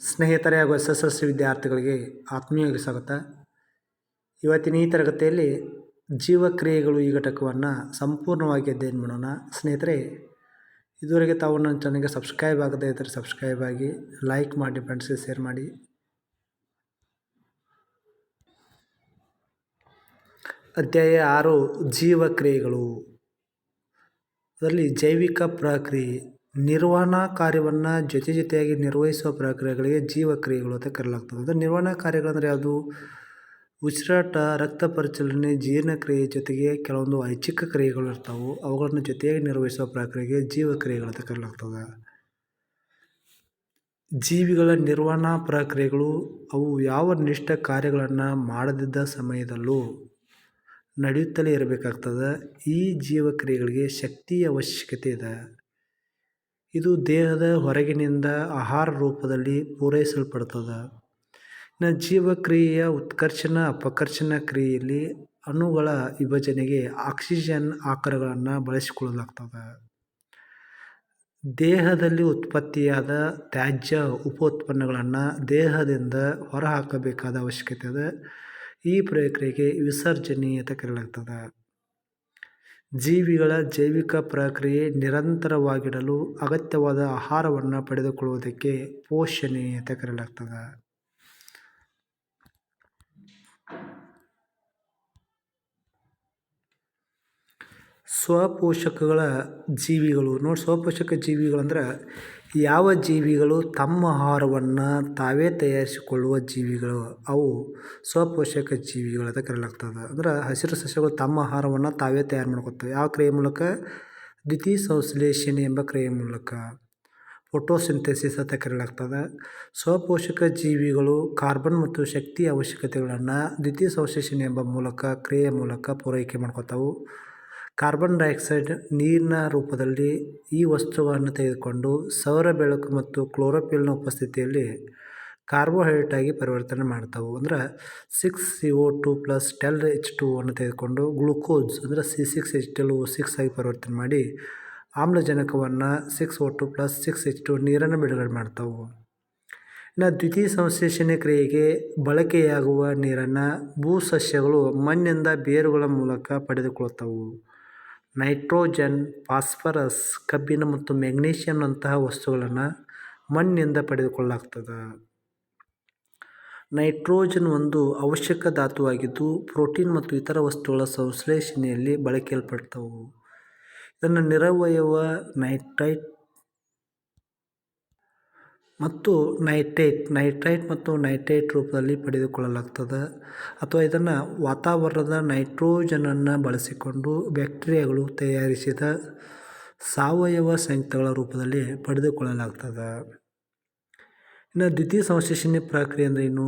ಸ್ನೇಹಿತರೆ ಹಾಗೂ S S L ವಿದ್ಯಾರ್ಥಿಗಳಿಗೆ ಆತ್ಮೀಯವಾಗಿ ಸ್ವಾಗತ. ಇವತ್ತಿನ ಈ ತರಗತಿಯಲ್ಲಿ ಜೀವಕ್ರಿಯೆಗಳು ಈ ಘಟಕವನ್ನು ಸಂಪೂರ್ಣವಾಗಿ ಅಧ್ಯಯನ ಮಾಡೋಣ. ಸ್ನೇಹಿತರೆ, ಇದುವರೆಗೆ ತಾವು ನನ್ನ ಚಾನಲ್ಗೆ ಸಬ್ಸ್ಕ್ರೈಬ್ ಆಗದೇ ಇದ್ದರೆ ಸಬ್ಸ್ಕ್ರೈಬ್ ಆಗಿ, ಲೈಕ್ ಮಾಡಿ ಫ್ರೆಂಡ್ಸ್ಗೆ ಶೇರ್ ಮಾಡಿ. ಅಧ್ಯಾಯ ಆರು, ಜೀವಕ್ರಿಯೆಗಳು. ಅದರಲ್ಲಿ ಜೈವಿಕ ಪ್ರಕ್ರಿಯೆ. ನಿರ್ವಹಣಾ ಕಾರ್ಯವನ್ನು ಜೊತೆ ಜೊತೆಯಾಗಿ ನಿರ್ವಹಿಸುವ ಪ್ರಕ್ರಿಯೆಗಳಿಗೆ ಜೀವಕ್ರಿಯೆಗಳು ಅಂತ ಕರೆಯಲಾಗ್ತದೆ. ಅದು ನಿರ್ವಹಣಾ ಕಾರ್ಯಗಳಂದರೆ ಯಾವುದು? ಉಸಿರಾಟ, ರಕ್ತ ಪರಿಚಲನೆ, ಜೀರ್ಣಕ್ರಿಯೆ ಜೊತೆಗೆ ಕೆಲವೊಂದು ಐಚ್ಛಿಕ ಕ್ರಿಯೆಗಳು ಇರ್ತಾವೆ. ಅವುಗಳನ್ನು ಜೊತೆಯಾಗಿ ನಿರ್ವಹಿಸುವ ಪ್ರಕ್ರಿಯೆಗೆ ಜೀವಕ್ರಿಯೆಗಳು ಅಂತ ಕರೆಯಲಾಗ್ತದೆ. ಜೀವಿಗಳ ನಿರ್ವಹಣಾ ಪ್ರಕ್ರಿಯೆಗಳು ಅವು ಯಾವ ನಿಷ್ಠ ಕಾರ್ಯಗಳನ್ನು ಮಾಡದಿದ್ದ ಸಮಯದಲ್ಲೂ ನಡೆಯುತ್ತಲೇ ಇರಬೇಕಾಗ್ತದೆ. ಈ ಜೀವಕ್ರಿಯೆಗಳಿಗೆ ಶಕ್ತಿಯ ಅವಶ್ಯಕತೆ ಇದೆ. ಇದು ದೇಹದ ಹೊರಗಿನಿಂದ ಆಹಾರ ರೂಪದಲ್ಲಿ ಪೂರೈಸಲ್ಪಡ್ತದೆ. ಇನ್ನು ಜೀವಕ್ರಿಯೆಯ ಉತ್ಕರ್ಷಣ, ಅಪಕರ್ಷಣ ಕ್ರಿಯೆಯಲ್ಲಿ ಅಣುಗಳ ವಿಭಜನೆಗೆ ಆಕ್ಸಿಜನ್ ಆಕಾರಗಳನ್ನು ಬಳಸಿಕೊಳ್ಳಲಾಗ್ತದೆ. ದೇಹದಲ್ಲಿ ಉತ್ಪತ್ತಿಯಾದ ತ್ಯಾಜ್ಯ ಉಪ ಉತ್ಪನ್ನಗಳನ್ನು ದೇಹದಿಂದ ಹೊರಹಾಕಬೇಕಾದ ಅವಶ್ಯಕತೆ ಇದೆ ಈ ಪ್ರಕ್ರಿಯೆಗೆ ವಿಸರ್ಜನೆ ಅಂತ ಕರೆಯಲಾಗ್ತದೆ. ಜೀವಿಗಳ ಜೈವಿಕ ಪ್ರಕ್ರಿಯೆ ನಿರಂತರವಾಗಿಡಲು ಅಗತ್ಯವಾದ ಆಹಾರವನ್ನು ಪಡೆದುಕೊಳ್ಳುವುದಕ್ಕೆ ಪೋಷಣೆ ಅಂತ ಕರೆಯಲಾಗ್ತದೆ ಸ್ವಪೋಷಕಗಳ ಜೀವಿಗಳು, ನೋಡಿ ಸ್ವಪೋಷಕ ಜೀವಿಗಳಂದ್ರೆ ಯಾವ ಜೀವಿಗಳು ತಮ್ಮ ಆಹಾರವನ್ನು ತಾವೇ ತಯಾರಿಸಿಕೊಳ್ಳುವ ಜೀವಿಗಳು? ಅವು ಸ್ವಪೋಷಕ ಜೀವಿಗಳು ಅಂತ ಕರೆಯಲಾಗ್ತದೆ ಅಂದ್ರೆ ಹಸಿರು ಸಸ್ಯಗಳು ತಮ್ಮ ಆಹಾರವನ್ನು ತಾವೇ ತಯಾರು ಮಾಡ್ಕೊತವೆ. ಯಾವ ಕ್ರಿಯೆ ಮೂಲಕ? ದ್ವಿತೀಯ ಸಂಶ್ಲೇಷಣೆ ಎಂಬ ಕ್ರಿಯೆ ಮೂಲಕ. ಫೋಟೋಸಿಂಥೆಸಿಸ್ ಅಂತ ಕರೆಯಲಾಗ್ತದೆ ಸ್ವಪೋಷಕ ಜೀವಿಗಳು ಕಾರ್ಬನ್ ಮತ್ತು ಶಕ್ತಿ ಅವಶ್ಯಕತೆಗಳನ್ನು ದ್ವಿತೀಯ ಸಂಶ್ಲೇಷಣೆ ಎಂಬ ಮೂಲಕ ಕ್ರಿಯೆಯ ಮೂಲಕ ಪೂರೈಕೆ ಮಾಡ್ಕೊತಾವು. ಕಾರ್ಬನ್ ಡೈಆಕ್ಸೈಡ್ ನೀರಿನ ರೂಪದಲ್ಲಿ ಈ ವಸ್ತುಗಳನ್ನು ತೆಗೆದುಕೊಂಡು ಸೌರ ಬೆಳಕು ಮತ್ತು ಕ್ಲೋರೋಫಿಲ್ನ ಉಪಸ್ಥಿತಿಯಲ್ಲಿ ಕಾರ್ಬೋಹೈಡ್ರೇಟ್ ಆಗಿ ಪರಿವರ್ತನೆ ಮಾಡ್ತಾವೆ. ಅಂದ್ರೆ six C O two plus twelve H two ಅನ್ನು ತೆಗೆದುಕೊಂಡು ಗ್ಲುಕೋಸ್, ಅಂದರೆ C six H twelve O six ಆಗಿ ಪರಿವರ್ತನೆ ಮಾಡಿ ಆಮ್ಲಜನಕವನ್ನು six O two plus six H two ನೀರನ್ನು ಬಿಡುಗಡೆ ಮಾಡ್ತಾವೆ. ಇನ್ನು ದ್ವಿತೀಯ ಸಂಶ್ಲೇಷಣೆ ಕ್ರಿಯೆಗೆ ಬಳಕೆಯಾಗುವ ನೀರನ್ನು ಭೂಸಸ್ಯಗಳು ಮಣ್ಣಿಂದ ಬೇರುಗಳ ಮೂಲಕ ಪಡೆದುಕೊಳ್ತಾವು ನೈಟ್ರೋಜನ್, ಫಾಸ್ಫರಸ್, ಕಬ್ಬಿಣ ಮತ್ತು ಮೆಗ್ನೀಷಿಯಂನಂತಹ ವಸ್ತುಗಳನ್ನು ಮಣ್ಣಿನಿಂದ ಪಡೆದುಕೊಳ್ಳಲಾಗ್ತದೆ. ನೈಟ್ರೋಜನ್ ಒಂದು ಅವಶ್ಯಕ ಧಾತುವಾಗಿದ್ದು ಪ್ರೋಟೀನ್ ಮತ್ತು ಇತರ ವಸ್ತುಗಳ ಸಂಶ್ಲೇಷಣೆಯಲ್ಲಿ ಬಳಕೆಯಲ್ಪಡ್ತವು. ಇದನ್ನು ನಿರವಯವ ನೈಟ್ರೈಟ್ ಮತ್ತು ನೈಟ್ರೇಟ್, ನೈಟ್ರೈಟ್ ಮತ್ತು ನೈಟ್ರೇಟ್ ರೂಪದಲ್ಲಿ ಪಡೆದುಕೊಳ್ಳಲಾಗ್ತದೆ. ಅಥವಾ ಇದನ್ನು ವಾತಾವರಣದ ನೈಟ್ರೋಜನನ್ನು ಬಳಸಿಕೊಂಡು ಬ್ಯಾಕ್ಟೀರಿಯಾಗಳು ತಯಾರಿಸಿದ ಸಾವಯವ ಸಂಯುಕ್ತಗಳ ರೂಪದಲ್ಲಿ ಪಡೆದುಕೊಳ್ಳಲಾಗ್ತದೆ. ಇನ್ನು ದ್ವಿತೀಯ ಸಂಶ್ಲೇಷಣೆ ಪ್ರಕ್ರಿಯೆ ಅಂದರೆ ಏನು?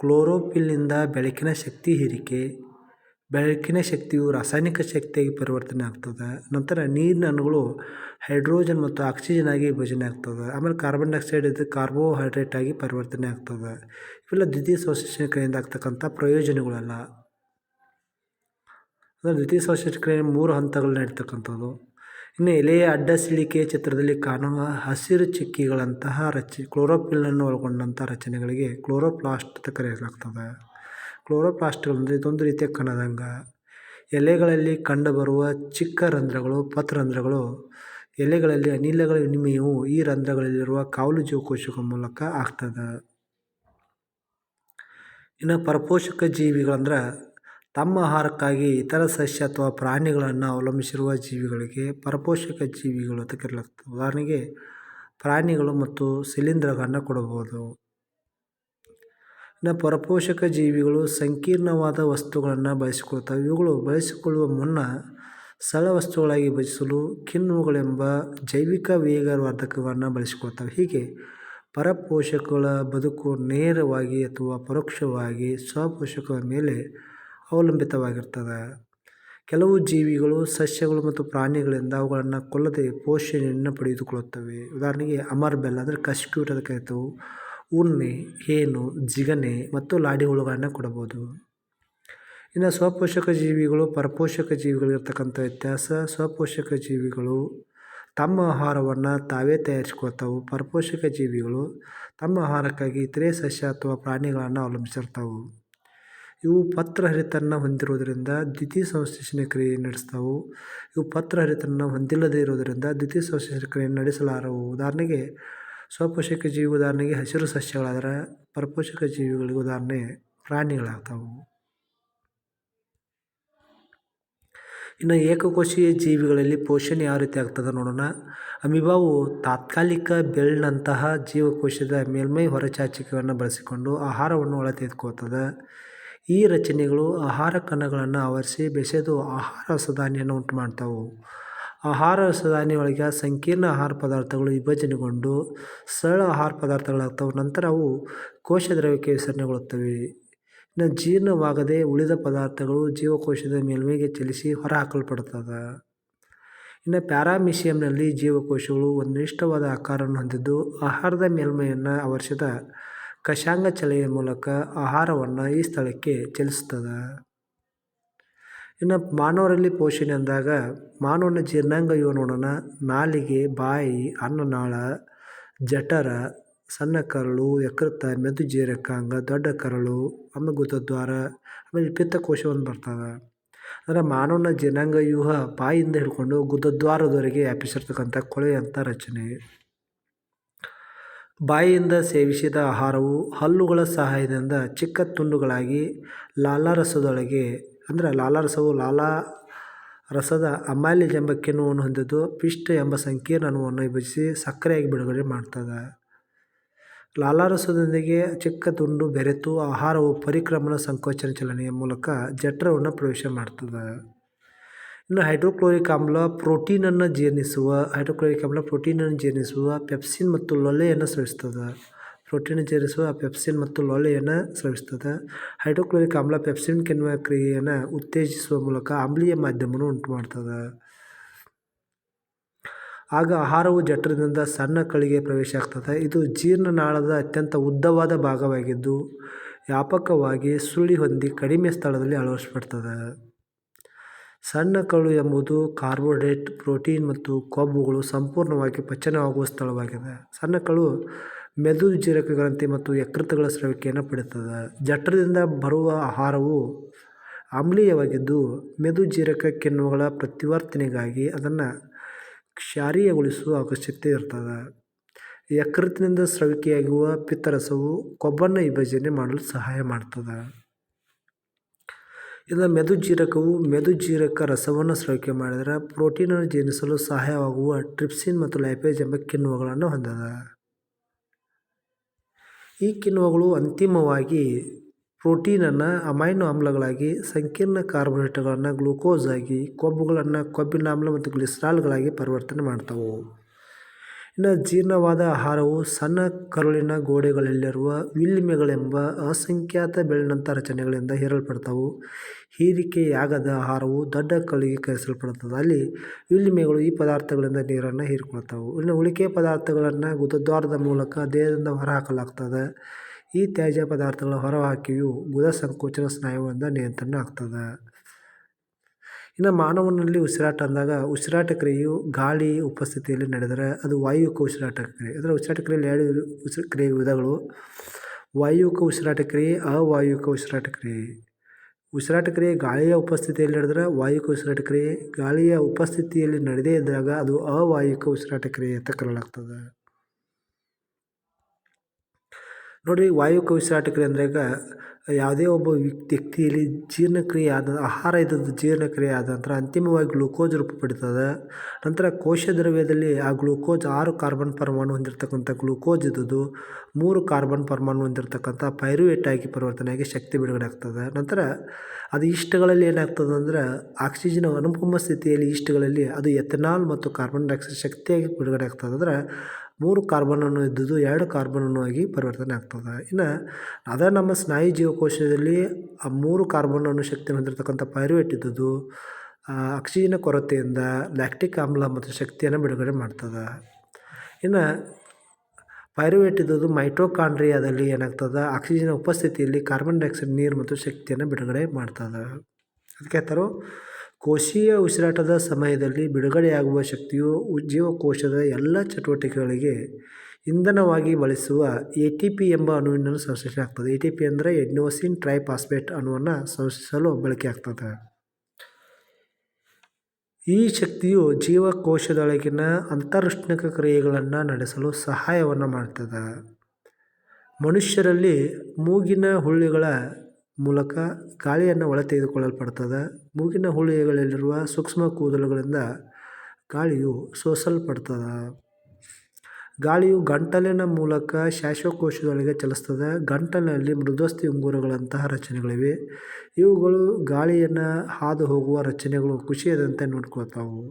ಕ್ಲೋರೋಫಿಲ್ನಿಂದ ಬೆಳಕಿನ ಶಕ್ತಿ ಹೀರಿಕೆ ಬೆಳಕಿನ ಶಕ್ತಿಯು ರಾಸಾಯನಿಕ ಶಕ್ತಿಯಾಗಿ ಪರಿವರ್ತನೆ ಆಗ್ತದೆ. ನಂತರ ನೀರಿನ ಅಣುಗಳು ಹೈಡ್ರೋಜನ್ ಮತ್ತು ಆಕ್ಸಿಜನ್ ಆಗಿ ವಿಭಜನೆ ಆಗ್ತದೆ. ಆಮೇಲೆ ಕಾರ್ಬನ್ ಡೈಆಕ್ಸೈಡ್ ಇದು ಕಾರ್ಬೋಹೈಡ್ರೇಟ್ ಆಗಿ ಪರಿವರ್ತನೆ ಆಗ್ತದೆ. ಇವೆಲ್ಲ ದ್ವಿತೀಯ ಸಂಶ್ಲೇಷಣೆ ಕ್ರಿಯೆಯಿಂದ ಆಗ್ತಕ್ಕಂಥ ಪ್ರಯೋಜನಗಳೆಲ್ಲ. ಅಂದರೆ ದ್ವಿತೀಯ ಕ್ರಿಯೆ ಮೂರು ಹಂತಗಳನ್ನ ಇರ್ತಕ್ಕಂಥದ್ದು ಇನ್ನು ಎಲೆಯ ಅಡ್ಡ ಸಿಳಿಕೆ ಚಿತ್ರದಲ್ಲಿ ಕಾಣುವ ಹಸಿರು ಚಿಕ್ಕಿಗಳಂತಹ ರಚ ಕ್ಲೋರೋಫಿಲ್ಲನ್ನು ಒಳಗೊಂಡಂಥ ರಚನೆಗಳಿಗೆ ಕ್ಲೋರೋಪ್ಲಾಸ್ಟ್ ಅಂತ ಕರೆಯಲಾಗ್ತದೆ. ಕ್ಲೋರೋಪ್ಲಾಸ್ಟ್ಗಳು ಅಂದರೆ ಇದೊಂದು ರೀತಿಯ ಕಣದಂಗ. ಎಲೆಗಳಲ್ಲಿ ಕಂಡುಬರುವ ಚಿಕ್ಕ ರಂಧ್ರಗಳು ಪತ್ರರಂಧ್ರಗಳು ಎಲೆಗಳಲ್ಲಿ ಅನಿಲಗಳ ವಿನಿಮಯವು ಈ ರಂಧ್ರಗಳಲ್ಲಿರುವ ಕಾವಲು ಜೀವಕೋಶಗಳ ಮೂಲಕ ಆಗ್ತದೆ. ಇನ್ನು ಪರಪೋಷಕ ಜೀವಿಗಳಂದ್ರೆ ತಮ್ಮ ಆಹಾರಕ್ಕಾಗಿ ಇತರ ಸಸ್ಯ ಅಥವಾ ಪ್ರಾಣಿಗಳನ್ನು ಅವಲಂಬಿಸಿರುವ ಜೀವಿಗಳಿಗೆ ಪರಪೋಷಕ ಜೀವಿಗಳು ಅಂತ ಕರೆಯಲಾಗ್ತದೆ ಉದಾಹರಣೆಗೆ ಪ್ರಾಣಿಗಳು ಮತ್ತು ಶಿಲೀಂಧ್ರಗಳನ್ನು ಕೊಡಬಹುದು. ಇನ್ನು ಪರಪೋಷಕ ಜೀವಿಗಳು ಸಂಕೀರ್ಣವಾದ ವಸ್ತುಗಳನ್ನು ಬಳಸಿಕೊಳ್ತವೆ ಇವುಗಳು ಬಳಸಿಕೊಳ್ಳುವ ಮುನ್ನ ಸರಳ ವಸ್ತುಗಳಾಗಿ ಬಯಸಲು ಕಿಣ್ವಗಳೆಂಬ ಜೈವಿಕ ವೇಗವರ್ಧಕವನ್ನು ಬಳಸಿಕೊಳ್ತವೆ. ಹೀಗೆ ಪರಪೋಷಕಗಳ ಬದುಕು ನೇರವಾಗಿ ಅಥವಾ ಪರೋಕ್ಷವಾಗಿ ಸ್ವಪೋಷಕರ ಮೇಲೆ ಅವಲಂಬಿತವಾಗಿರ್ತದೆ. ಕೆಲವು ಜೀವಿಗಳು ಸಸ್ಯಗಳು ಮತ್ತು ಪ್ರಾಣಿಗಳಿಂದ ಅವುಗಳನ್ನು ಕೊಲ್ಲದೆ ಪೋಷಣೆಯನ್ನು ಪಡೆದುಕೊಳ್ಳುತ್ತವೆ. ಉದಾಹರಣೆಗೆ ಅಮರ್ಬೆಲ್, ಅಂದರೆ ಕಸ್ಕ್ಯೂಟ್ ಅದಕ್ಕೆ ಕರಿತೇವೆ. ಉಣ್ಣೆ, ಹೇನು, ಜಿಗಣೆ ಮತ್ತು ಲಾಡಿ ಹುಳುಗಳನ್ನು ಕೊಡಬಹುದು ಇನ್ನು ಸ್ವಪೋಷಕ ಜೀವಿಗಳು, ಪರಪೋಷಕ ಜೀವಿಗಳಿರ್ತಕ್ಕಂಥ ವ್ಯತ್ಯಾಸ, ಸ್ವಪೋಷಕ ಜೀವಿಗಳು ತಮ್ಮ ಆಹಾರವನ್ನು ತಾವೇ ತಯಾರಿಸ್ಕೊಳ್ತಾವು. ಪರಪೋಷಕ ಜೀವಿಗಳು ತಮ್ಮ ಆಹಾರಕ್ಕಾಗಿ ಇತರೆ ಸಸ್ಯ ಅಥವಾ ಪ್ರಾಣಿಗಳನ್ನು ಅವಲಂಬಿಸಿರ್ತಾವೆ. ಇವು ಪತ್ರಹರಿತನ್ನು ಹೊಂದಿರುವುದರಿಂದ ದ್ವಿತೀಯ ಸಂಶ್ಲೇಷಣೆ ಕ್ರಿಯೆ ನಡೆಸ್ತಾವೆ. ಇವು ಪತ್ರಹರಿತನ್ನು ಹೊಂದಿಲ್ಲದೇ ಇರುವುದರಿಂದ ದ್ವಿತೀಯ ಸಂಶ್ಲೇಷಣೆ ಕ್ರಿಯೆಯನ್ನು ನಡೆಸಲಾರವು. ಉದಾಹರಣೆಗೆ ಸ್ವಪೋಷಕ ಜೀವಿ ಉದಾಹರಣೆಗೆ ಹಸಿರು ಸಸ್ಯಗಳಾದರೆ ಪರಪೋಷಕ ಜೀವಿಗಳಿಗೆ ಉದಾಹರಣೆ ಪ್ರಾಣಿಗಳಾಗ್ತಾವೆ. ಇನ್ನು ಏಕಕೋಶೀಯ ಜೀವಿಗಳಲ್ಲಿ ಪೋಷಣೆ ಯಾವ ರೀತಿ ಆಗ್ತದೆ ನೋಡೋಣ. ಅಮಿಬಾವು ತಾತ್ಕಾಲಿಕ ಬೆಳ್ಳಂತಹ ಜೀವಕೋಶದ ಮೇಲ್ಮೈ ಹೊರಚಾಚಿಕೆಯನ್ನು ಬಳಸಿಕೊಂಡು ಆಹಾರವನ್ನು ಒಳ ತೆಗೆದುಕೊಳ್ತದೆ. ಈ ರಚನೆಗಳು ಆಹಾರ ಕಣಗಳನ್ನು ಆವರಿಸಿ ಬೆಸೆದು ಆಹಾರ ರಸದಾನಿಯನ್ನು ಉಂಟು ಮಾಡ್ತಾವೆ ಆಹಾರ ರಸದಾನಿಯೊಳಗೆ ಸಂಕೀರ್ಣ ಆಹಾರ ಪದಾರ್ಥಗಳು ವಿಭಜನೆಗೊಂಡು ಸರಳ ಆಹಾರ ಪದಾರ್ಥಗಳಾಗ್ತವೆ. ನಂತರ ಅವು ಕೋಶ ದ್ರವ್ಯಕ್ಕೆ ವಿಸರ್ಜನೆಗೊಳ್ಳುತ್ತವೆ. ಇನ್ನು ಜೀರ್ಣವಾಗದೆ ಉಳಿದ ಪದಾರ್ಥಗಳು ಜೀವಕೋಶದ ಮೇಲ್ಮೈಗೆ ಚಲಿಸಿ ಹೊರಹಾಕಲ್ಪಡುತ್ತದೆ ಇನ್ನು ಪ್ಯಾರಾಮಿಸಿಯಂನಲ್ಲಿ ಜೀವಕೋಶಗಳು ಒಂದು ಇಷ್ಟವಾದ ಆಕಾರವನ್ನು ಹೊಂದಿದ್ದು ಆಹಾರದ ಮೇಲ್ಮೈಯನ್ನು ಅವರ್ಷದ ಕಶಾಂಗ ಚಲೆಯ ಮೂಲಕ ಆಹಾರವನ್ನು ಈ ಸ್ಥಳಕ್ಕೆ ಚಲಿಸುತ್ತದೆ ಇನ್ನು ಮಾನವರಲ್ಲಿ ಪೋಷಣೆ ಅಂದಾಗ ಮಾನವನ ಜೀರ್ಣಾಂಗ ಇವು ನೋಡೋಣ ನಾಲಿಗೆ, ಬಾಯಿ, ಅನ್ನನಾಳ, ಜಠರ, ಸಣ್ಣ ಕರಳು ಯಕೃತ ಮೆದುಜೀರಕಾಂಗ ದೊಡ್ಡ ಕರಳು ಆಮೇಲೆ ಗುದದ್ವಾರ ಆಮೇಲೆ ಪಿತ್ತಕೋಶ ಒಂದು ಬರ್ತದೆ ಅಂದರೆ ಮಾನವನ ಜೀರ್ಣಾಂಗ ವ್ಯೂಹ ಬಾಯಿಂದ ಹಿಡ್ಕೊಂಡು ಗುದ್ದದ್ವಾರದವರೆಗೆ ವ್ಯಾಪಿಸಿರ್ತಕ್ಕಂಥ ಕೊಳೆಯಂಥ ರಚನೆ. ಬಾಯಿಯಿಂದ ಸೇವಿಸಿದ ಆಹಾರವು ಹಲ್ಲುಗಳ ಸಹಾಯದಿಂದ ಚಿಕ್ಕ ತುಂಡುಗಳಾಗಿ ಲಾಲಾರಸದೊಳಗೆ ಅಂದರೆ ಲಾಲಾರಸವು ಲಾಲಾ ರಸದ ಅಮಾಲ್ಯಜ್ ಎಂಬ ಕಿಣ್ವವನ್ನು ಹೊಂದಿದ್ದು ಪಿಷ್ಟ ಎಂಬ ಸಂಕೀರ್ಣ ಅಣುವನ್ನು ವಿಭಜಿಸಿ ಸಕ್ಕರೆಯಾಗಿ ಬಿಡುಗಡೆ ಮಾಡ್ತದೆ. ಲಾಲಾರಸದೊಂದಿಗೆ ಚಿಕ್ಕ ತುಂಡು ಬೆರೆತು ಆಹಾರವು ಪರಿಕ್ರಮಣ ಸಂಕೋಚನ ಚಲನೆಯ ಮೂಲಕ ಜಠರವನ್ನು ಪ್ರವೇಶ ಮಾಡ್ತದೆ. ಇನ್ನು ಹೈಡ್ರೋಕ್ಲೋರಿಕ್ ಆಮ್ಲ ಪ್ರೋಟೀನನ್ನು ಜೀರ್ಣಿಸುವ ಹೈಡ್ರೋಕ್ಲೋರಿಕ್ ಆಮ್ಲ ಪ್ರೋಟೀನನ್ನು ಜೀರ್ಣಿಸುವ ಪೆಪ್ಸಿನ್ ಮತ್ತು ಲೊಲೆಯನ್ನು ಸ್ರವಿಸ್ತದೆ ಪ್ರೋಟೀನ್ ಜೀರ್ಣಿಸುವ ಪೆಪ್ಸಿನ್ ಮತ್ತು ಲೊಳ್ಳೆಯನ್ನು ಸ್ರವಿಸ್ತದೆ. ಹೈಡ್ರೋಕ್ಲೋರಿಕ್ ಆಮ್ಲ ಪೆಪ್ಸಿನ್ ಕಿಣ್ವ ಕ್ರಿಯೆಯನ್ನು ಉತ್ತೇಜಿಸುವ ಮೂಲಕ ಆಮ್ಲೀಯ ಮಾಧ್ಯಮವನ್ನು ಉಂಟು ಮಾಡ್ತದೆ ಆಗ ಆಹಾರವು ಜಠರದಿಂದ ಸಣ್ಣ ಕಳಿಗೆ ಪ್ರವೇಶ ಆಗ್ತದೆ. ಇದು ಜೀರ್ಣನಾಳದ ಅತ್ಯಂತ ಉದ್ದವಾದ ಭಾಗವಾಗಿದ್ದು, ವ್ಯಾಪಕವಾಗಿ ಸುಳಿ ಹೊಂದಿ ಕಡಿಮೆ ಸ್ಥಳದಲ್ಲಿ ಅಳವಡಿಸಲ್ಪಡ್ತದೆ. ಸಣ್ಣ ಕಳು ಎಂಬುದು ಕಾರ್ಬೋಹೈಡ್ರೇಟ್, ಪ್ರೋಟೀನ್ ಮತ್ತು ಕೊಬ್ಬುಗಳು ಸಂಪೂರ್ಣವಾಗಿ ಪಚನವಾಗುವ ಸ್ಥಳವಾಗಿದೆ. ಸಣ್ಣ ಕಳು ಮೆದು ಜೀರಕ ಗ್ರಂಥಿ ಮತ್ತು ಯಕೃತಗಳ ಸ್ರವಿಕೆಯನ್ನು ಪಡೆಯುತ್ತದೆ. ಜಠರದಿಂದ ಬರುವ ಆಹಾರವು ಆಮ್ಲೀಯವಾಗಿದ್ದು ಮೆದು ಜೀರಕ ಕಿಣ್ವಗಳ ಪ್ರತಿವರ್ತನೆಗಾಗಿ ಅದನ್ನು ಕ್ಷಾರೀಯಗೊಳಿಸುವ ಅವಶ್ಯಕತೆ ಇರ್ತದೆ. ಯಕೃತಿನಿಂದ ಸ್ರವಿಕೆಯಾಗುವ ಪಿತ್ತರಸವು ಕೊಬ್ಬನ್ನು ವಿಭಜನೆ ಮಾಡಲು ಸಹಾಯ ಮಾಡ್ತದೆ. ಇನ್ನು ಮೆದು ಮೆದುಜೀರಕ ರಸವನ್ನು ಸ್ರವಿಕೆ ಮಾಡಿದರೆ ಪ್ರೋಟೀನನ್ನು ಜೀರ್ಣಿಸಲು ಸಹಾಯವಾಗುವ ಟ್ರಿಪ್ಸಿನ್ ಮತ್ತು ಲೈಪೇಜ್ ಎಂಬ ಕಿಣ್ವಗಳನ್ನು ಹೊಂದಿದೆ. ಈ ಕಿಣ್ವಗಳು ಅಂತಿಮವಾಗಿ ಪ್ರೋಟೀನನ್ನು ಅಮೈನೋ ಆಮ್ಲಗಳಾಗಿ, ಸಂಕೀರ್ಣ ಕಾರ್ಬೋಹೈಡ್ರೇಟ್ಗಳನ್ನು ಗ್ಲೂಕೋಸ್ ಆಗಿ, ಕೊಬ್ಬುಗಳನ್ನು ಕೊಬ್ಬಿನ ಆಮ್ಲ ಮತ್ತು ಗ್ಲಿಸ್ರಾಲ್ಗಳಾಗಿ ಪರಿವರ್ತನೆ ಮಾಡ್ತವೆ. ಇನ್ನು ಜೀರ್ಣವಾದ ಆಹಾರವು ಸಣ್ಣ ಕರುಳಿನ ಗೋಡೆಗಳಲ್ಲಿರುವ ವಿಲ್ಮೆಗಳೆಂಬ ಅಸಂಖ್ಯಾತ ಬೆಳ್ಳಿನಂಥ ರಚನೆಗಳಿಂದ ಹೀರಲ್ಪಡ್ತಾವೆ. ಹೀರಿಕೆಯಾಗದ ಆಹಾರವು ದೊಡ್ಡ ಕರುಳಿಗೆ ಕರೆಸಲ್ಪಡುತ್ತದೆ. ಅಲ್ಲಿ ವಿಲ್ಮೆಗಳು ಈ ಪದಾರ್ಥಗಳಿಂದ ನೀರನ್ನು ಹೀರಿಕೊಳ್ತಾವೆ ಇನ್ನು ಉಳಿಕೆ ಪದಾರ್ಥಗಳನ್ನು ಗುದದ್ವಾರದ ಮೂಲಕ ದೇಹದಿಂದ ಹೊರಹಾಕಲಾಗ್ತದೆ. ಈ ತ್ಯಾಜ್ಯ ಪದಾರ್ಥಗಳ ಹೊರಹಾಕಿಯು ಗುದ ಸಂಕೋಚನ ಸ್ನಾಯುವಿಂದ ನಿಯಂತ್ರಣ ಆಗ್ತದೆ. ಇನ್ನು ಮಾನವನಲ್ಲಿ ಉಸಿರಾಟ ಅಂದಾಗ ಉಸಿರಾಟ ಕ್ರಿಯೆಯು ಗಾಳಿ ಉಪಸ್ಥಿತಿಯಲ್ಲಿ ನಡೆದರೆ ಅದು ವಾಯುವಿಕ ಉಸಿರಾಟ ಕ್ರಿಯೆ. ಅಂದರೆ ಉಸಿರಾಟ ಕ್ರಿಯೆಯಲ್ಲಿ ಎರಡು ಉಸಿರು ಕ್ರಿಯೆ ವಿಧಗಳು. ವಾಯುವಿಕ ಉಸಿರಾಟ ಕ್ರಿಯೆ, ಅವಾಯುವಿಕ ಉಸಿರಾಟ ಕ್ರಿಯೆ. ಉಸಿರಾಟ ಕ್ರಿಯೆ ಗಾಳಿಯ ಉಪಸ್ಥಿತಿಯಲ್ಲಿ ನಡೆದರೆ ವಾಯುಕ ಉಸಿರಾಟ ಕ್ರಿಯೆ. ಗಾಳಿಯ ಉಪಸ್ಥಿತಿಯಲ್ಲಿ ನಡೆದೇ ಇದ್ದಾಗ ಅದು ಅವಾಯುವಿಕ ಉಸಿರಾಟ ಕ್ರಿಯೆ ಅಂತ ಕರೆಯಲಾಗ್ತದೆ. ನೋಡಿ ವಾಯು ಕವಿಸಾಟಕ್ರಿಯೆ ಕ್ರಿಯೆ ಅಂದರೆ ಯಾವುದೇ ಒಬ್ಬ ವ್ಯಕ್ತಿಯಲ್ಲಿ ಜೀರ್ಣಕ್ರಿಯೆ ಆದ ಆಹಾರ ಇದ್ದದ್ದು ಜೀರ್ಣಕ್ರಿಯೆ ಆದ ನಂತರ ಅಂತಿಮವಾಗಿ ಗ್ಲುಕೋಸ್ ರೂಪ ಪಡಿತದೆ. ನಂತರ ಕೋಶ ದ್ರವ್ಯದಲ್ಲಿ ಆ ಗ್ಲುಕೋಸ್ ಆರು ಕಾರ್ಬನ್ ಪರಮಾಣು ಹೊಂದಿರತಕ್ಕಂಥ ಗ್ಲುಕೋಸ್ ಇದ್ದದ್ದು, ಮೂರು ಕಾರ್ಬನ್ ಪರಮಾಣು ಹೊಂದಿರತಕ್ಕಂಥ ಪೈರುವೇಟ್ ಆಗಿ ಪರಿವರ್ತನೆಯಾಗಿ ಶಕ್ತಿ ಬಿಡುಗಡೆ ಆಗ್ತದೆ. ನಂತರ ಅದು ಇಷ್ಟಗಳಲ್ಲಿ ಏನಾಗ್ತದೆ ಅಂದ್ರೆ ಆಕ್ಸಿಜನ್ ಅನುಪಮ ಸ್ಥಿತಿಯಲ್ಲಿ ಇಷ್ಟಗಳಲ್ಲಿ ಅದು ಎಥನಾಲ್ ಮತ್ತು ಕಾರ್ಬನ್ ಡೈಆಕ್ಸೈಡ್ ಶಕ್ತಿಯಾಗಿ ಬಿಡುಗಡೆ ಆಗ್ತದೆ. ಅಂದ್ರೆ ಮೂರು ಕಾರ್ಬನ್ ಅನ್ನು ಇದ್ದುದು ಎರಡು ಕಾರ್ಬನನ್ನು ಆಗಿ ಪರಿವರ್ತನೆ ಆಗ್ತದೆ. ಇನ್ನು ಅದೇ ನಮ್ಮ ಸ್ನಾಯು ಜೀವಕೋಶದಲ್ಲಿ ಆ ಮೂರು ಕಾರ್ಬನ್ ಅನ್ನು ಶಕ್ತಿಯನ್ನು ಹೊಂದಿರತಕ್ಕಂಥ ಪೈರುವೇಟ್ ಇದ್ದದ್ದು ಆಕ್ಸಿಜನ್ ಕೊರತೆಯಿಂದ ಲ್ಯಾಕ್ಟಿಕ್ ಆಮ್ಲ ಮತ್ತು ಶಕ್ತಿಯನ್ನು ಬಿಡುಗಡೆ ಮಾಡ್ತದೆ. ಇನ್ನು ಪೈರುವೇಟ್ ಇದ್ದದ್ದು ಮೈಟ್ರೋಕಾಂಡ್ರಿಯಾದಲ್ಲಿ ಏನಾಗ್ತದೆ ಆಕ್ಸಿಜನ್ ಉಪಸ್ಥಿತಿಯಲ್ಲಿ ಕಾರ್ಬನ್ ಡೈಆಕ್ಸೈಡ್ ನೀರು ಮತ್ತು ಶಕ್ತಿಯನ್ನು ಬಿಡುಗಡೆ ಮಾಡ್ತದೆ. ಅದಕ್ಕೆ ಹೇಳ್ತಾರೆ ಕೋಶೀಯ ಉಸಿರಾಟದ ಸಮಯದಲ್ಲಿ ಬಿಡುಗಡೆಯಾಗುವ ಶಕ್ತಿಯು ಜೀವಕೋಶದ ಎಲ್ಲ ಚಟುವಟಿಕೆಗಳಿಗೆ ಇಂಧನವಾಗಿ ಬಳಸುವ ಎ ಟಿ ಪಿ ಎಂಬ ಅಣುವಿನ ಟಿ ಪಿ ಅಂದರೆ ಎಡ್ನೋಸಿನ್ ಟ್ರೈಫಾಸ್ಫೇಟ್ ಅಣುವನ್ನು ಸಂಶ್ಲೇಷಿಸಲು ಬಳಕೆಯಾಗ್ತದೆ. ಈ ಶಕ್ತಿಯು ಜೀವಕೋಶದೊಳಗಿನ ಅಂತರುಷ್ಣಕ ಕ್ರಿಯೆಗಳನ್ನು ನಡೆಸಲು ಸಹಾಯವನ್ನು ಮಾಡ್ತದೆ. ಮನುಷ್ಯರಲ್ಲಿ ಮೂಗಿನ ಹುಳ್ಳೆಗಳ ಮೂಲಕ ಗಾಳಿಯನ್ನು ಒಳತೆಗೆದುಕೊಳ್ಳಲ್ಪಡ್ತದೆ. ಮೂಗಿನ ಹುಳಿಯಗಳಲ್ಲಿರುವ ಸೂಕ್ಷ್ಮ ಕೂದಲುಗಳಿಂದ ಗಾಳಿಯು ಸೋಸಲ್ಪಡ್ತದೆ. ಗಾಳಿಯು ಗಂಟಲಿನ ಮೂಲಕ ಶ್ವಾಸಕೋಶದೊಳಗೆ ಚಲಿಸ್ತದೆ. ಗಂಟಲಿನಲ್ಲಿ ಮೃದುವಸ್ತಿ ಉಂಗುರಗಳಂತಹ ರಚನೆಗಳಿವೆ. ಇವುಗಳು ಗಾಳಿಯನ್ನು ಹಾದು ಹೋಗುವ ರಚನೆಗಳು ಖುಷಿಯಾದಂತೆ ನೋಡ್ಕೊಳ್ತಾವು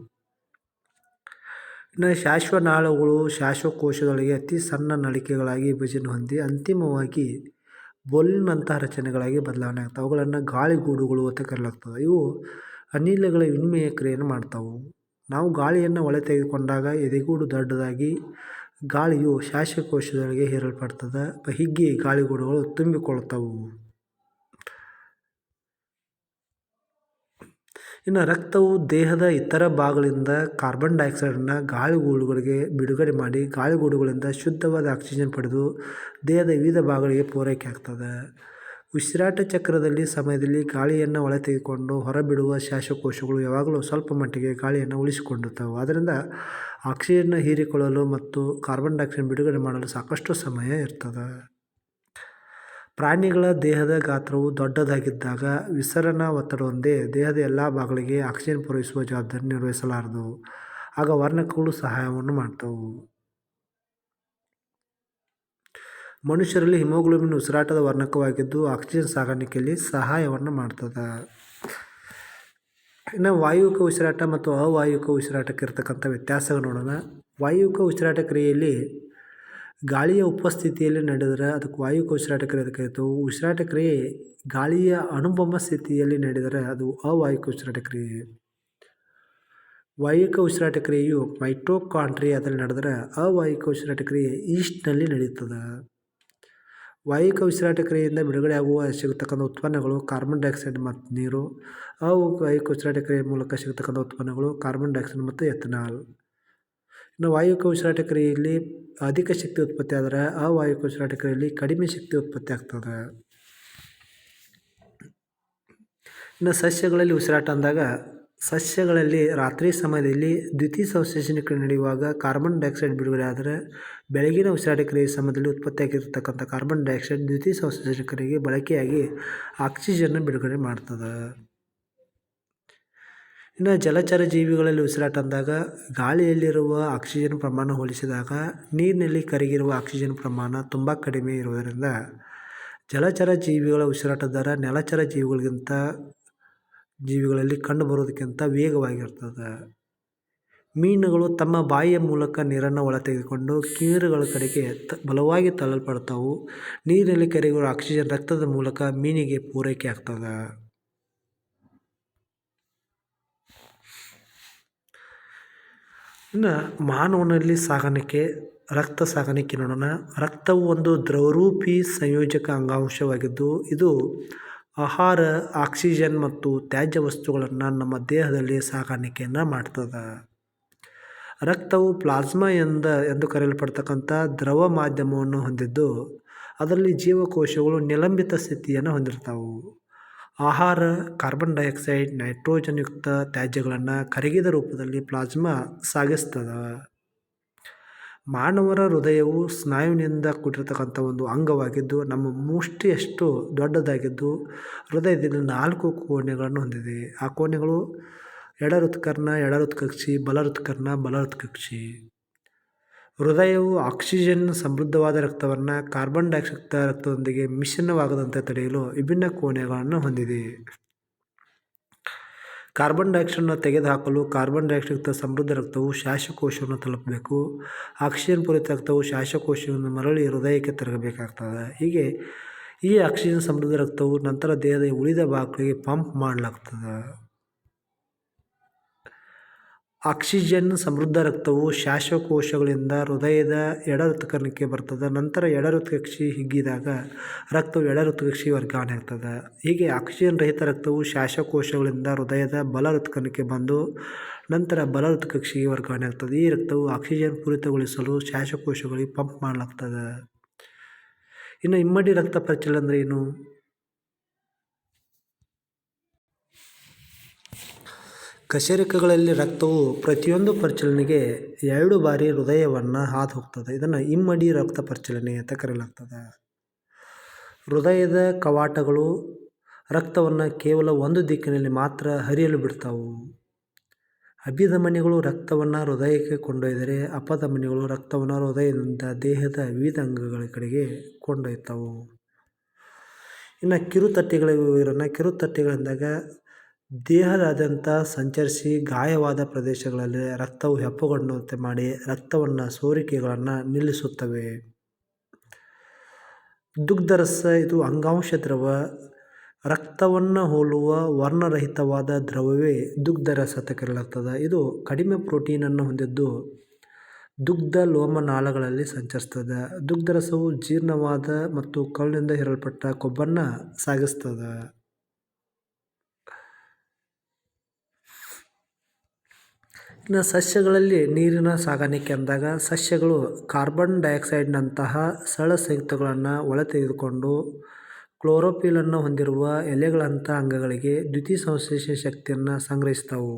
ಇನ್ನು ಶ್ವಾಸನಾಳಗಳು ಶ್ವಾಸಕೋಶದೊಳಗೆ ಅತಿ ಸಣ್ಣ ನಳಿಕೆಗಳಾಗಿ ವಿಭಜನೆ ಹೊಂದಿ ಅಂತಿಮವಾಗಿ ಬೋಲ್ವಿನ್ನಂತಹ ರಚನೆಗಳಾಗಿ ಬದಲಾವಣೆ ಆಗ್ತವೆ. ಅವುಗಳನ್ನು ಗಾಳಿಗೂಡುಗಳು ಅಂತ ಕರೆಯಲಾಗ್ತದೆ. ಇವು ಅನಿಲಗಳ ವಿನಿಮಯ ಕ್ರಿಯೆಯನ್ನು ಮಾಡ್ತಾವು. ನಾವು ಗಾಳಿಯನ್ನು ಒಳತೆಗೆದುಕೊಂಡಾಗ ಎದೆಗೂಡು ದೊಡ್ಡದಾಗಿ ಗಾಳಿಯು ಶ್ವಾಸಕೋಶದೊಳಗೆ ಹೀರಲ್ಪಡ್ತದೆ. ಹಿಗ್ಗಿ ಗಾಳಿಗೂಡುಗಳು ತುಂಬಿಕೊಳ್ತಾವು. ಇನ್ನು ರಕ್ತವು ದೇಹದ ಇತರ ಭಾಗಗಳಿಂದ ಕಾರ್ಬನ್ ಡೈಆಕ್ಸೈಡನ್ನು ಗಾಳಿಗೂಡುಗಳಿಗೆ ಬಿಡುಗಡೆ ಮಾಡಿ ಗಾಳಿಗೂಡುಗಳಿಂದ ಶುದ್ಧವಾದ ಆಕ್ಸಿಜನ್ ಪಡೆದು ದೇಹದ ವಿವಿಧ ಭಾಗಗಳಿಗೆ ಪೂರೈಕೆ ಆಗ್ತದೆ ಉಸಿರಾಟ ಚಕ್ರದಲ್ಲಿ ಸಮಯದಲ್ಲಿ ಗಾಳಿಯನ್ನು ಒಳ ತೆಗೆದುಕೊಂಡು ಹೊರಬಿಡುವ ಶ್ವಾಸಕೋಶಗಳು ಯಾವಾಗಲೂ ಸ್ವಲ್ಪ ಮಟ್ಟಿಗೆ ಗಾಳಿಯನ್ನು ಉಳಿಸಿಕೊಂಡಿರ್ತವೆ. ಆದ್ದರಿಂದ ಆಕ್ಸಿಜನ್ನ ಹೀರಿಕೊಳ್ಳಲು ಮತ್ತು ಕಾರ್ಬನ್ ಡೈಆಕ್ಸೈಡ್ ಬಿಡುಗಡೆ ಮಾಡಲು ಸಾಕಷ್ಟು ಸಮಯ ಇರ್ತದೆ. ಪ್ರಾಣಿಗಳ ದೇಹದ ಗಾತ್ರವು ದೊಡ್ಡದಾಗಿದ್ದಾಗ ವಿಸರಣಾ ಒತ್ತಡವೊಂದೇ ದೇಹದ ಎಲ್ಲ ಭಾಗಗಳಿಗೆ ಆಕ್ಸಿಜನ್ ಪೂರೈಸುವ ಜವಾಬ್ದಾರಿ ನಿರ್ವಹಿಸಲಾರದು. ಆಗ ವರ್ಣಕಗಳು ಸಹಾಯವನ್ನು ಮಾಡ್ತವು ಮನುಷ್ಯರಲ್ಲಿ ಹಿಮೋಗ್ಲೋಬಿನ್ ಉಸಿರಾಟದ ವರ್ಣಕವಾಗಿದ್ದು ಆಕ್ಸಿಜನ್ ಸಾಗಾಣಿಕೆಯಲ್ಲಿ ಸಹಾಯವನ್ನು ಮಾಡ್ತದೆ. ಇನ್ನು ವಾಯುಕ ಉಸಿರಾಟ ಮತ್ತು ಅವಾಯುವಿಕ ಉಸಿರಾಟಕ್ಕೆ ಇರತಕ್ಕಂಥ ವ್ಯತ್ಯಾಸಗಳು ನೋಡೋಣ. ವಾಯುಕ ಉಸಿರಾಟ ಕ್ರಿಯೆಯಲ್ಲಿ ಗಾಳಿಯ ಉಪಸ್ಥಿತಿಯಲ್ಲಿ ನಡೆದರೆ ಅದಕ್ಕೆ ವಾಯುಕ ಉಸಿರಾಟ ಕ್ರಿಯೆ ಅದಕ್ಕೆ ಕರೀತೇವೆ. ಉಸಿರಾಟ ಕ್ರಿಯೆ ಗಾಳಿಯ ಅನುಪಮ ಸ್ಥಿತಿಯಲ್ಲಿ ನಡೆದರೆ ಅದು ಅವಾಯುಕ ಉಸಿರಾಟ ಕ್ರಿಯೆ. ವಾಯುಕ ಉಸಿರಾಟ ಕ್ರಿಯೆಯು ಮೈಟ್ರೋಕಾಂಟ್ರಿಯಾದಲ್ಲಿ ನಡೆದರೆ ಅವಾಯುಕ ಉಸಿರಾಟ ಕ್ರಿಯೆ ಈಸ್ಟ್ನಲ್ಲಿ ನಡೆಯುತ್ತದೆ. ವಾಯುಕ ಉಸಿರಾಟ ಕ್ರಿಯೆಯಿಂದ ಬಿಡುಗಡೆಯಾಗುವ ಸಿಗತಕ್ಕಂಥ ಉತ್ಪನ್ನಗಳು ಕಾರ್ಬನ್ ಡೈಆಕ್ಸೈಡ್ ಮತ್ತು ನೀರು. ಅವಾಯುವಿಕ ಉಸಿರಾಟ ಕ್ರಿಯೆ ಮೂಲಕ ಸಿಗತಕ್ಕಂಥ ಉತ್ಪನ್ನಗಳು ಕಾರ್ಬನ್ ಡೈಆಕ್ಸೈಡ್ ಮತ್ತು ಎಥನಾಲ್. ಇನ್ನು ವಾಯುವಿಕ ಉಸಿರಾಟ ಕ್ರಿಯೆಯಲ್ಲಿ ಅಧಿಕ ಶಕ್ತಿ ಉತ್ಪತ್ತಿ ಆದರೆ ಆ ಉಸಿರಾಟ ಕ್ರಿಯೆಯಲ್ಲಿ ಕಡಿಮೆ ಶಕ್ತಿ ಉತ್ಪತ್ತಿ ಆಗ್ತದೆ ಇನ್ನು ಸಸ್ಯಗಳಲ್ಲಿ ಉಸಿರಾಟ ಅಂದಾಗ ಸಸ್ಯಗಳಲ್ಲಿ ರಾತ್ರಿ ಸಮಯದಲ್ಲಿ ದ್ವಿತೀಯ ಕ್ರಿಯೆ ನಡೆಯುವಾಗ ಕಾರ್ಬನ್ ಡೈಆಕ್ಸೈಡ್ ಬಿಡುಗಡೆ ಆದರೆ ಬೆಳಗಿನ ಉಸಿರಾಟ ಕ್ರಿಯೆ ಸಮಯದಲ್ಲಿ ಉತ್ಪತ್ತಿಯಾಗಿರ್ತಕ್ಕಂಥ ಕಾರ್ಬನ್ ಡೈಆಕ್ಸೈಡ್ ದ್ಯುತಿಸಂಶ್ಲೇಷಣೆ ಕ್ರಿಯೆಗೆ ಬಳಕೆಯಾಗಿ ಆಕ್ಸಿಜನ್ ಬಿಡುಗಡೆ ಮಾಡ್ತದೆ. ಇನ್ನು ಜಲಚರ ಜೀವಿಗಳಲ್ಲಿ ಉಸಿರಾಟ ಅಂದಾಗ ಗಾಳಿಯಲ್ಲಿರುವ ಆಕ್ಸಿಜನ್ ಪ್ರಮಾಣ ಹೋಲಿಸಿದಾಗ ನೀರಿನಲ್ಲಿ ಕರಗಿರುವ ಆಕ್ಸಿಜನ್ ಪ್ರಮಾಣ ತುಂಬ ಕಡಿಮೆ ಇರುವುದರಿಂದ ಜಲಚರ ಜೀವಿಗಳ ಉಸಿರಾಟದ ದರ ನೆಲಚರ ಜೀವಿಗಳಿಗಿಂತ ಜೀವಿಗಳಲ್ಲಿ ಕಂಡುಬರುವುದಕ್ಕಿಂತ ವೇಗವಾಗಿರ್ತದೆ. ಮೀನುಗಳು ತಮ್ಮ ಬಾಯಿಯ ಮೂಲಕ ನೀರನ್ನು ಒಳತೆಗೆದುಕೊಂಡು ಕೀರುಗಳ ಕಡೆಗೆ ಬಲವಾಗಿ ತಳ್ಳಲ್ಪಡ್ತಾವು. ನೀರಿನಲ್ಲಿ ಕರಗಿರುವ ಆಕ್ಸಿಜನ್ ರಕ್ತದ ಮೂಲಕ ಮೀನಿಗೆ ಪೂರೈಕೆಯಾಗ್ತದೆ. ಇನ್ನು ಮಾನವನಲ್ಲಿ ಸಾಗಾಣಿಕೆ ರಕ್ತ ಸಾಗಾಣಿಕೆ ನೋಡೋಣ. ರಕ್ತವು ಒಂದು ದ್ರವರೂಪಿ ಸಂಯೋಜಕ ಅಂಗಾಂಶವಾಗಿದ್ದು ಇದು ಆಹಾರ, ಆಕ್ಸಿಜನ್ ಮತ್ತು ತ್ಯಾಜ್ಯ ವಸ್ತುಗಳನ್ನು ನಮ್ಮ ದೇಹದಲ್ಲಿ ಸಾಗಾಣಿಕೆಯನ್ನು ಮಾಡ್ತದೆ. ರಕ್ತವು ಪ್ಲಾಸ್ಮಾ ಎಂದ ಎಂದು ಕರೆಯಲ್ಪಡ್ತಕ್ಕಂಥ ದ್ರವ ಮಾಧ್ಯಮವನ್ನು ಹೊಂದಿದ್ದು ಅದರಲ್ಲಿ ಜೀವಕೋಶಗಳು ನಿಲಂಬಿತ ಸ್ಥಿತಿಯನ್ನು ಹೊಂದಿರ್ತಾವು. ಆಹಾರ, ಕಾರ್ಬನ್ ಡೈಆಕ್ಸೈಡ್, ನೈಟ್ರೋಜನ್ ಯುಕ್ತ ತ್ಯಾಜ್ಯಗಳನ್ನು ಕರಗಿದ ರೂಪದಲ್ಲಿ ಪ್ಲಾಸ್ಮಾ ಸಾಗಿಸ್ತದ ಮಾನವರ ಹೃದಯವು ಸ್ನಾಯುವಿನಿಂದ ಕೂಡಿರತಕ್ಕಂಥ ಒಂದು ಅಂಗವಾಗಿದ್ದು ನಮ್ಮ ಮುಷ್ಟಿಯಷ್ಟು ದೊಡ್ಡದಾಗಿದ್ದು ಹೃದಯದಿಂದ ನಾಲ್ಕು ಕೋಣೆಗಳನ್ನು ಹೊಂದಿದೆ. ಆ ಕೋಣೆಗಳು ಎಡ ಹೃತ್ಕರ್ಣ, ಎಡ ಹೃತ್ಕಕ್ಷಿ, ಬಲ ಹೃತ್ಕರ್ಣ, ಬಲ ಹೃತ್ಕಕ್ಷಿ. ಹೃದಯವು ಆಕ್ಸಿಜನ್ ಸಮೃದ್ಧವಾದ ರಕ್ತವನ್ನು ಕಾರ್ಬನ್ ಡೈಆಕ್ಸೈಡ್ ರಕ್ತದೊಂದಿಗೆ ಮಿಶ್ರಣವಾಗದಂತೆ ತಡೆಯಲು ವಿಭಿನ್ನ ಕೋಣೆಗಳನ್ನು ಹೊಂದಿದೆ. ಕಾರ್ಬನ್ ಡೈಆಕ್ಸೈಡನ್ನು ತೆಗೆದುಹಾಕಲು ಕಾರ್ಬನ್ ಡೈಆಕ್ಸೈಡ್ ಯುಕ್ತ ಸಮೃದ್ಧ ರಕ್ತವು ಶ್ವಾಸಕೋಶವನ್ನು ತಲುಪಬೇಕು. ಆಕ್ಸಿಜನ್ ಪೂರಿತ ರಕ್ತವು ಶ್ವಾಸಕೋಶವನ್ನು ಮರಳಿ ಹೃದಯಕ್ಕೆ ತಿರುಗಬೇಕಾಗ್ತದೆ. ಹೀಗೆ ಈ ಆಕ್ಸಿಜನ್ ಸಮೃದ್ಧ ರಕ್ತವು ನಂತರ ದೇಹದ ಉಳಿದ ಭಾಗಗಳಿಗೆ ಪಂಪ್ ಮಾಡಲಾಗ್ತದೆ. ಆಕ್ಸಿಜನ್ ಸಮೃದ್ಧ ರಕ್ತವು ಶ್ವಾಸಕೋಶಗಳಿಂದ ಹೃದಯದ ಎಡ ಋತುಕರ್ಣಕ್ಕೆ ಬರ್ತದೆ, ನಂತರ ಎಡ ಋತುಕಕ್ಷಿ ಹಿಗ್ಗಿದಾಗ ರಕ್ತವು ಎಡ ಋತುಕಕ್ಷಿ ವರ್ಗಾವಣೆ ಆಗ್ತದೆ ಹೀಗೆ ಆಕ್ಸಿಜನ್ ರಹಿತ ರಕ್ತವು ಶ್ವಾಸಕೋಶಗಳಿಂದ ಹೃದಯದ ಬಲ ಋತುಕರ್ಣಕ್ಕೆ ಬಂದು ನಂತರ ಬಲ ಹೃತ್ಕಕ್ಷಿಗೆ ವರ್ಗಾವಣೆ ಆಗ್ತದೆ ಈ ರಕ್ತವು ಆಕ್ಸಿಜನ್ ಪೂರಿತಗೊಳಿಸಲು ಶ್ವಾಸಕೋಶಗಳಿಗೆ ಪಂಪ್ ಮಾಡಲಾಗ್ತದೆ. ಇನ್ನು ಇಮ್ಮಡಿ ರಕ್ತ ಪರಿಚಲನೆ ಅಂದರೆ ಏನು? ಕಶೇರುಕಗಳಲ್ಲಿ ರಕ್ತವು ಪ್ರತಿಯೊಂದು ಪರಿಚಲನೆಗೆ ಎರಡು ಬಾರಿ ಹೃದಯವನ್ನು ಹಾದು ಹೋಗ್ತದೆ ಇದನ್ನು ಇಮ್ಮಡಿ ರಕ್ತ ಪರಿಚಲನೆ ಅಂತ ಕರೆಯಲಾಗ್ತದೆ. ಹೃದಯದ ಕವಾಟಗಳು ರಕ್ತವನ್ನು ಕೇವಲ ಒಂದು ದಿಕ್ಕಿನಲ್ಲಿ ಮಾತ್ರ ಹರಿಯಲು ಬಿಡ್ತಾವು. ಅಭಿಧಮನಿಗಳು ರಕ್ತವನ್ನು ಹೃದಯಕ್ಕೆ ಕೊಂಡೊಯ್ದರೆ ಅಪಧಮನಿಗಳು ರಕ್ತವನ್ನು ಹೃದಯದಿಂದ ದೇಹದ ವಿವಿಧ ಅಂಗಗಳ ಕಡೆಗೆ ಕೊಂಡೊಯ್ತಾವು. ಇನ್ನು ಕಿರುತಟ್ಟೆಗಳ ಕಿರುತಟ್ಟೆಗಳಂದಾಗ ಕಿರುತಟ್ಟೆಗಳಿಂದಾಗ ದೇಹದಾದ್ಯಂತ ಸಂಚರಿಸಿ ಗಾಯವಾದ ಪ್ರದೇಶಗಳಲ್ಲಿ ರಕ್ತವು ಹೆಪ್ಪುಗೊಂಡಂತೆ ಮಾಡಿ ರಕ್ತವನ್ನು ಸೋರಿಕೆಗಳನ್ನು ನಿಲ್ಲಿಸುತ್ತವೆ. ದುಗ್ಧರಸ ಇದು ಅಂಗಾಂಶ ದ್ರವ. ರಕ್ತವನ್ನು ಹೋಲುವ ವರ್ಣರಹಿತವಾದ ದ್ರವವೇ ದುಗ್ಧರಸ ಅಂತ ಇದು ಕಡಿಮೆ ಪ್ರೋಟೀನನ್ನು ಹೊಂದಿದ್ದು ದುಗ್ಧ ಲೋಮನಾಳಗಳಲ್ಲಿ ಸಂಚರಿಸ್ತದೆ ದುಗ್ಧರಸವು ಜೀರ್ಣವಾದ ಮತ್ತು ಕಲ್ಲಿನಿಂದ ಹೇರಲ್ಪಟ್ಟ ಕೊಬ್ಬನ್ನು ಸಾಗಿಸ್ತದೆ ಇನ್ನು ಸಸ್ಯಗಳಲ್ಲಿ ನೀರಿನ ಸಾಗಾಣಿಕೆ ಅಂದಾಗ ಸಸ್ಯಗಳು ಕಾರ್ಬನ್ ಡೈಆಕ್ಸೈಡ್ನಂತಹ ಸರಳ ಸಂಯುಕ್ತಗಳನ್ನು ಒಳತೆಗೆದುಕೊಂಡು ಕ್ಲೋರೋಫಿಲನ್ನು ಹೊಂದಿರುವ ಎಲೆಗಳಂಥ ಅಂಗಗಳಿಗೆ ದ್ಯುತಿಸಂಶ್ಲೇಷಣೆ ಶಕ್ತಿಯನ್ನು ಸಂಗ್ರಹಿಸ್ತವು.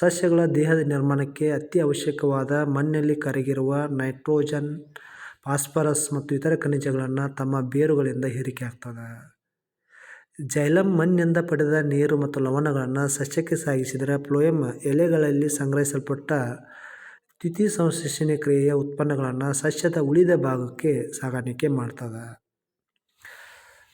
ಸಸ್ಯಗಳ ದೇಹದ ನಿರ್ಮಾಣಕ್ಕೆ ಅತಿ ಅವಶ್ಯಕವಾದ ಮಣ್ಣಲ್ಲಿ ಕರಗಿರುವ ನೈಟ್ರೋಜನ್, ಫಾಸ್ಫರಸ್ ಮತ್ತು ಇತರ ಖನಿಜಗಳನ್ನು ತಮ್ಮ ಬೇರುಗಳಿಂದ ಹೀರಿಕೆ ಆಗ್ತದೆ. ಜೈಲಮ್ ಮಣ್ಣಿನಿಂದ ಪಡೆದ ನೀರು ಮತ್ತು ಲವಣಗಳನ್ನು ಸಸ್ಯಕ್ಕೆ ಸಾಗಿಸಿದರೆ ಫ್ಲೋಯಮ್ ಎಲೆಗಳಲ್ಲಿ ಸಂಗ್ರಹಿಸಲ್ಪಟ್ಟ ದ್ಯುತಿಸಂಶ್ಲೇಷಣೆ ಕ್ರಿಯೆಯ ಉತ್ಪನ್ನಗಳನ್ನು ಸಸ್ಯದ ಉಳಿದ ಭಾಗಕ್ಕೆ ಸಾಗಾಣಿಕೆ ಮಾಡ್ತದೆ.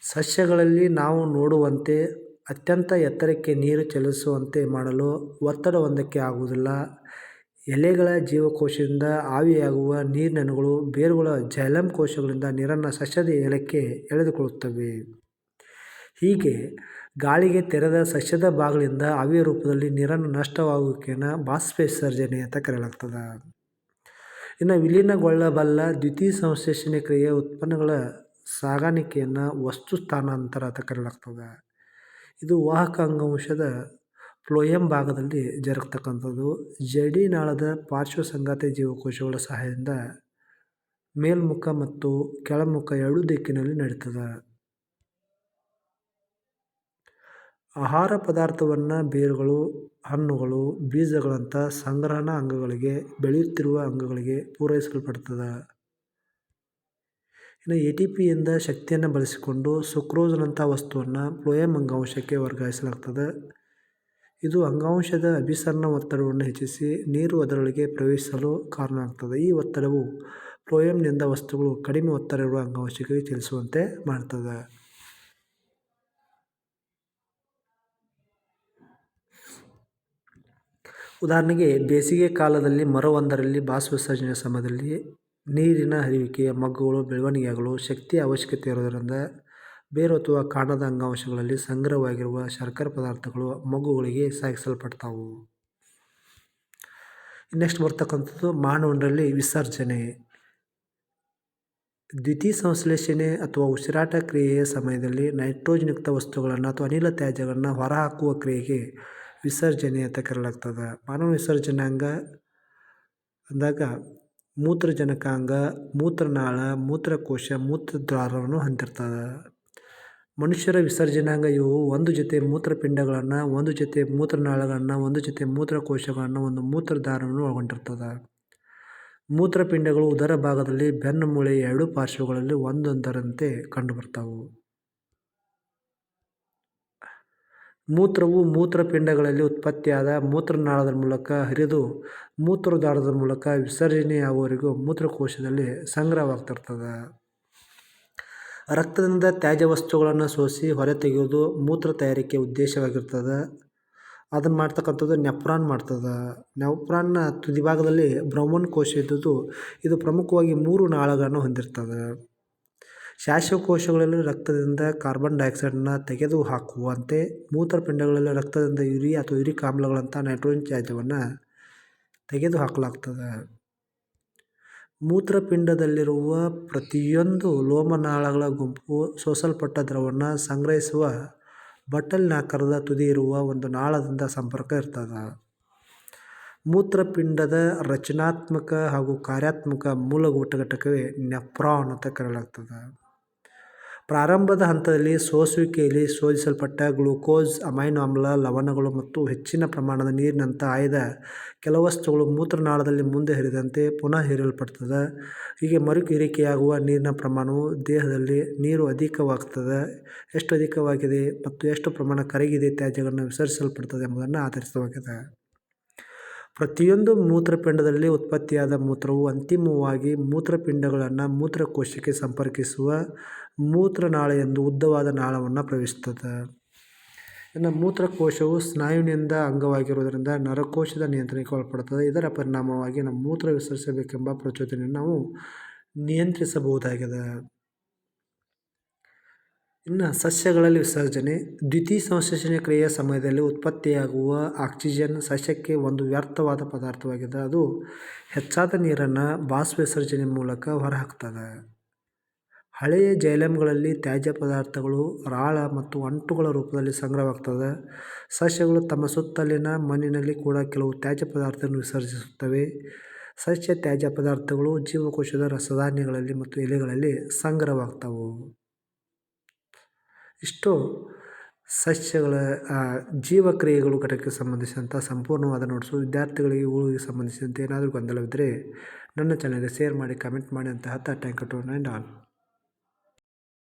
ಸಸ್ಯಗಳಲ್ಲಿ ನಾವು ನೋಡುವಂತೆ ಅತ್ಯಂತ ಎತ್ತರಕ್ಕೆ ನೀರು ಚಲಿಸುವಂತೆ ಮಾಡಲು ಒತ್ತಡ ಹೊಂದಕ್ಕೆ ಆಗುವುದಿಲ್ಲ. ಎಲೆಗಳ ಜೀವಕೋಶದಿಂದ ಆವಿಯಾಗುವ ನೀರಿನಣುಗಳು ಬೇರುಗಳ ಜೈಲಮ್ ಕೋಶಗಳಿಂದ ನೀರನ್ನು ಸಸ್ಯದ ಎಲೆಕ್ಕೆ ಎಳೆದುಕೊಳ್ಳುತ್ತವೆ. ಹೀಗೆ ಗಾಳಿಗೆ ತೆರೆದ ಸಸ್ಯದ ಭಾಗಗಳಿಂದ ಆವಿಯ ರೂಪದಲ್ಲಿ ನೀರನ್ನು ನಷ್ಟವಾಗುವಿಕೆಯನ್ನು ಬಾಷ್ಪವಿಸರ್ಜನೆ ಅಂತ ಕರೆಯಲಾಗ್ತದೆ. ಇನ್ನು ವಿಲೀನಗೊಳ್ಳಬಲ್ಲ ದ್ಯುತಿಸಂಶ್ಲೇಷಣೆ ಕ್ರಿಯೆಯ ಉತ್ಪನ್ನಗಳ ಸಾಗಾಣಿಕೆಯನ್ನು ವಸ್ತು ಸ್ಥಾನಾಂತರ ಅಂತ ಕರೆಯಲಾಗ್ತದೆ. ಇದು ವಾಹಕ ಅಂಗಾಂಶದ ಫ್ಲೋಯಂ ಭಾಗದಲ್ಲಿ ಜರುಗ್ತಕ್ಕಂಥದ್ದು. ಜಡಿನಾಳದ ಪಾರ್ಶ್ವ ಸಂಗಾತಿ ಜೀವಕೋಶಗಳ ಸಹಾಯದಿಂದ ಮೇಲ್ಮುಖ ಮತ್ತು ಕೆಳಮುಖ ಎರಡೂ ದಿಕ್ಕಿನಲ್ಲಿ ನಡೀತದೆ. ಆಹಾರ ಪದಾರ್ಥವನ್ನು ಬೇರುಗಳು, ಹಣ್ಣುಗಳು ಬೀಜಗಳಂಥ ಸಂಗ್ರಹಣಾ ಅಂಗಗಳಿಗೆ, ಬೆಳೆಯುತ್ತಿರುವ ಅಂಗಗಳಿಗೆ ಪೂರೈಸಲ್ಪಡ್ತದೆ. ಇನ್ನು ಎ ಟಿ ಪಿಯಿಂದ ಶಕ್ತಿಯನ್ನು ಬಳಸಿಕೊಂಡು ಸುಕ್ರೋಸ್ನಂಥ ವಸ್ತುವನ್ನು ಪ್ಲೋಯಮ್ ಅಂಗಾಂಶಕ್ಕೆ ವರ್ಗಾಯಿಸಲಾಗ್ತದೆ. ಇದು ಅಂಗಾಂಶದ ಅಭಿಸರಣ ಒತ್ತಡವನ್ನು ಹೆಚ್ಚಿಸಿ ನೀರು ಅದರೊಳಗೆ ಪ್ರವೇಶಿಸಲು ಕಾರಣ ಆಗ್ತದೆ ಈ ಒತ್ತಡವು ಪ್ಲೋಯಮ್ನಿಂದ ವಸ್ತುಗಳು ಕಡಿಮೆ ಒತ್ತಡ ಇರುವ ಅಂಗಾಂಶಕ್ಕೆ ಚಲಿಸುವಂತೆ ಮಾಡ್ತದೆ. ಉದಾಹರಣೆಗೆ, ಬೇಸಿಗೆ ಕಾಲದಲ್ಲಿ ಮರವೊಂದರಲ್ಲಿ ಬಾಷ್ಪವಿಸರ್ಜನೆಯ ಸಮಯದಲ್ಲಿ ನೀರಿನ ಹರಿವಿಕೆಯ ಮಗ್ಗುಗಳು, ಬೆಳವಣಿಗೆಗಳು, ಶಕ್ತಿಯ ಅವಶ್ಯಕತೆ ಇರೋದರಿಂದ ಬೇರು ಅಥವಾ ಕಾಂಡದ ಅಂಗಾಂಶಗಳಲ್ಲಿ ಸಂಗ್ರಹವಾಗಿರುವ ಶರ್ಕರ ಪದಾರ್ಥಗಳು ಮಗ್ಗುಗಳಿಗೆ ಸಾಗಿಸಲ್ಪಡ್ತಾವು. ನೆಕ್ಸ್ಟ್ ಬರ್ತಕ್ಕಂಥದ್ದು? ಮಾನವನರಲ್ಲಿ ವಿಸರ್ಜನೆ. ದ್ವಿತೀಯ ಸಂಶ್ಲೇಷಣೆ ಅಥವಾ ಉಸಿರಾಟ ಕ್ರಿಯೆಯ ಸಮಯದಲ್ಲಿ ನೈಟ್ರೋಜನ್ಯುಕ್ತ ವಸ್ತುಗಳನ್ನು ಅಥವಾ ಅನಿಲ ತ್ಯಾಜ್ಯಗಳನ್ನು ಹೊರಹಾಕುವ ಕ್ರಿಯೆಗೆ ವಿಸರ್ಜನೆ ಅಂತ ಕರೆಯಲಾಗ್ತದೆ. ಮಾನವ ವಿಸರ್ಜನಾಂಗ ಅಂದಾಗ ಮೂತ್ರಜನಕಾಂಗ ಮೂತ್ರನಾಳ, ಮೂತ್ರಕೋಶ, ಮೂತ್ರದ್ವಾರವನ್ನು ಹೊಂದಿರ್ತದೆ. ಮನುಷ್ಯರ ವಿಸರ್ಜನಾಂಗ ಇವು ಒಂದು ಜೊತೆ ಮೂತ್ರಪಿಂಡಗಳನ್ನು, ಒಂದು ಜೊತೆ ಮೂತ್ರನಾಳಗಳನ್ನು, ಒಂದು ಜೊತೆ ಮೂತ್ರಕೋಶಗಳನ್ನು, ಒಂದು ಮೂತ್ರದ್ವಾರವನ್ನು ಒಳಗೊಂಡಿರ್ತದೆ. ಮೂತ್ರಪಿಂಡಗಳು ಉದರ ಭಾಗದಲ್ಲಿ ಬೆನ್ನು ಮೂಳೆ ಎರಡು ಪಾರ್ಶ್ವಗಳಲ್ಲಿ ಒಂದೊಂದರಂತೆ ಕಂಡುಬರ್ತಾವು. ಮೂತ್ರವು ಮೂತ್ರಪಿಂಡಗಳಲ್ಲಿ ಉತ್ಪತ್ತಿಯಾದ ಮೂತ್ರನಾಳದ ಮೂಲಕ ಹರಿದು ಮೂತ್ರದ್ವಾರದ ಮೂಲಕ ವಿಸರ್ಜನೆಯಾಗುವವರೆಗೂ ಮೂತ್ರಕೋಶದಲ್ಲಿ ಸಂಗ್ರಹವಾಗ್ತಿರ್ತದೆ. ರಕ್ತದಿಂದ ತ್ಯಾಜ್ಯ ವಸ್ತುಗಳನ್ನು ಸೋಸಿ ತೆಗೆಯೋದು ಮೂತ್ರ ತಯಾರಿಕೆ ಉದ್ದೇಶವಾಗಿರ್ತದೆ. ಅದನ್ನು ಮಾಡ್ತಕ್ಕಂಥದ್ದು ನೆಪ್ರಾನ್ ಮಾಡ್ತದೆ. ನೆಪ್ರಾನ್ನ ತುದಿಭಾಗದಲ್ಲಿ ಬ್ರಹ್ಮನ್ ಕೋಶ ಇದ್ದದ್ದು ಇದು ಪ್ರಮುಖವಾಗಿ ಮೂರು ನಾಳಗಳನ್ನು ಹೊಂದಿರ್ತದೆ. ಶ್ವಾಸಕೋಶಗಳಲ್ಲಿ ರಕ್ತದಿಂದ ಕಾರ್ಬನ್ ಡೈಆಕ್ಸೈಡನ್ನ ತೆಗೆದು ಹಾಕುವಂತೆ ಮೂತ್ರಪಿಂಡಗಳಲ್ಲಿ ರಕ್ತದಿಂದ ಯೂರಿಯಾ ಅಥವಾ ಯೂರಿಕ್ ಆಮ್ಲಗಳಂಥ ನೈಟ್ರೋಜನ್ ತ್ಯಾಜ್ಯವನ್ನು ತೆಗೆದುಹಾಕಲಾಗ್ತದೆ. ಮೂತ್ರಪಿಂಡದಲ್ಲಿರುವ ಪ್ರತಿಯೊಂದು ಲೋಮನಾಳಗಳ ಗುಂಪು ಸೋಸಲ್ಪಟ್ಟ ದ್ರವವನ್ನು ಸಂಗ್ರಹಿಸುವ ಬಟ್ಟಲಿನಾಕಾರದ ತುದಿ ಇರುವ ಒಂದು ನಾಳದಿಂದ ಸಂಪರ್ಕ ಇರ್ತದೆ. ಮೂತ್ರಪಿಂಡದ ರಚನಾತ್ಮಕ ಹಾಗೂ ಕಾರ್ಯಾತ್ಮಕ ಮೂಲಭೂತ ಘಟಕವೇ ನೆಫ್ರಾನ್ ಅಂತ ಕರೆಯಲಾಗ್ತದೆ. ಪ್ರಾರಂಭದ ಹಂತದಲ್ಲಿ ಸೋಸುವಿಕೆಯಲ್ಲಿ ಶೋಧಿಸಲ್ಪಟ್ಟ ಗ್ಲೂಕೋಸ್ ಅಮೈನೋ ಆಮ್ಲ ಲವಣಗಳು ಮತ್ತು ಹೆಚ್ಚಿನ ಪ್ರಮಾಣದ ನೀರಿನಂಥ ಆಯ್ದ ಕೆಲವು ವಸ್ತುಗಳು ಮೂತ್ರನಾಳದಲ್ಲಿ ಮುಂದೆ ಹರಿದಂತೆ ಪುನಃ ಹೀರಲ್ಪಡ್ತದೆ. ಹೀಗೆ ಮರುಹೀರಿಕೆಯಾಗುವ ನೀರಿನ ಪ್ರಮಾಣವು ದೇಹದಲ್ಲಿ ನೀರು ಅಧಿಕವಾಗ್ತದೆ. ಎಷ್ಟು ಅಧಿಕವಾಗಿದೆ ಮತ್ತು ಎಷ್ಟು ಪ್ರಮಾಣ ಕರಗಿದೆ ತ್ಯಾಜ್ಯಗಳನ್ನು ವಿಸರ್ಜಿಸಲ್ಪಡ್ತದೆ ಎಂಬುದನ್ನು ಆಧರಿಸವಾಗಿದೆ ಪ್ರತಿಯೊಂದು ಮೂತ್ರಪಿಂಡದಲ್ಲಿ ಉತ್ಪತ್ತಿಯಾದ ಮೂತ್ರವು ಅಂತಿಮವಾಗಿ ಮೂತ್ರಪಿಂಡಗಳನ್ನು ಮೂತ್ರಕೋಶಕ್ಕೆ ಸಂಪರ್ಕಿಸುವ ಮೂತ್ರನಾಳ ಎಂದು ಉದ್ದವಾದ ನಾಳವನ್ನು ಪ್ರವೇಶಿಸುತ್ತದೆ. ಇನ್ನು ಮೂತ್ರಕೋಶವು ಸ್ನಾಯುವಿನಿಂದ ಅಂಗವಾಗಿರುವುದರಿಂದ ನರಕೋಶದ ನಿಯಂತ್ರಣಕ್ಕೆ ಒಳಪಡುತ್ತದೆ. ಇದರ ಪರಿಣಾಮವಾಗಿ ನಮ್ಮ ಮೂತ್ರ ವಿಸರ್ಜಿಸಬೇಕೆಂಬ ಪ್ರಚೋದನೆಯನ್ನು ನಾವು ನಿಯಂತ್ರಿಸಬಹುದಾಗಿದೆ. ಇನ್ನು ಸಸ್ಯಗಳಲ್ಲಿ ವಿಸರ್ಜನೆ. ದ್ವಿತೀಯ ಸಂಶ್ಲೇಷಣೆ ಕ್ರಿಯೆಯ ಸಮಯದಲ್ಲಿ ಉತ್ಪತ್ತಿಯಾಗುವ ಆಕ್ಸಿಜನ್ ಸಸ್ಯಕ್ಕೆ ಒಂದು ವ್ಯರ್ಥವಾದ ಪದಾರ್ಥವಾಗಿದೆ. ಅದು ಹೆಚ್ಚಾದ ನೀರನ್ನು ಬಾಷ್ಪ ವಿಸರ್ಜನೆ ಮೂಲಕ ಹೊರಹಾಕ್ತದೆ. ಹಳೆಯ ಜೈಲಮ್ಗಳಲ್ಲಿ ತ್ಯಾಜ್ಯ ಪದಾರ್ಥಗಳು ರಾಳ ಮತ್ತು ಅಂಟುಗಳ ರೂಪದಲ್ಲಿ ಸಂಗ್ರಹವಾಗ್ತದೆ. ಸಸ್ಯಗಳು ತಮ್ಮ ಸುತ್ತಲಿನ ಮಣ್ಣಿನಲ್ಲಿ ಕೂಡ ಕೆಲವು ತ್ಯಾಜ್ಯ ಪದಾರ್ಥವನ್ನು ವಿಸರ್ಜಿಸುತ್ತವೆ. ಸಸ್ಯ ತ್ಯಾಜ್ಯ ಪದಾರ್ಥಗಳು ಜೀವಕೋಶದ ರಸಧಾನ್ಯಗಳಲ್ಲಿ ಮತ್ತು ಎಲೆಗಳಲ್ಲಿ ಸಂಗ್ರಹವಾಗ್ತವೆ. ಇಷ್ಟು, ಸಸ್ಯಗಳ ಜೀವಕ್ರಿಯೆಗಳು ಘಟಕಕ್ಕೆ ಸಂಬಂಧಿಸಿದಂಥ ಸಂಪೂರ್ಣವಾದ ನೋಟ್ಸು ವಿದ್ಯಾರ್ಥಿಗಳಿಗೆ ಊರಿಗೆ ಸಂಬಂಧಿಸಿದಂತೆ ಏನಾದರೂ ಗೊಂದಲವಿದ್ದರೆ ನನ್ನ ಚಾನಲ್ಗೆ ಶೇರ್ ಮಾಡಿ ಕಮೆಂಟ್ ಮಾಡಿ ಅಂತ ಹೇಳ್ತಾ ಟ್ಯಾಂಕ್ ಟು ಆಲ್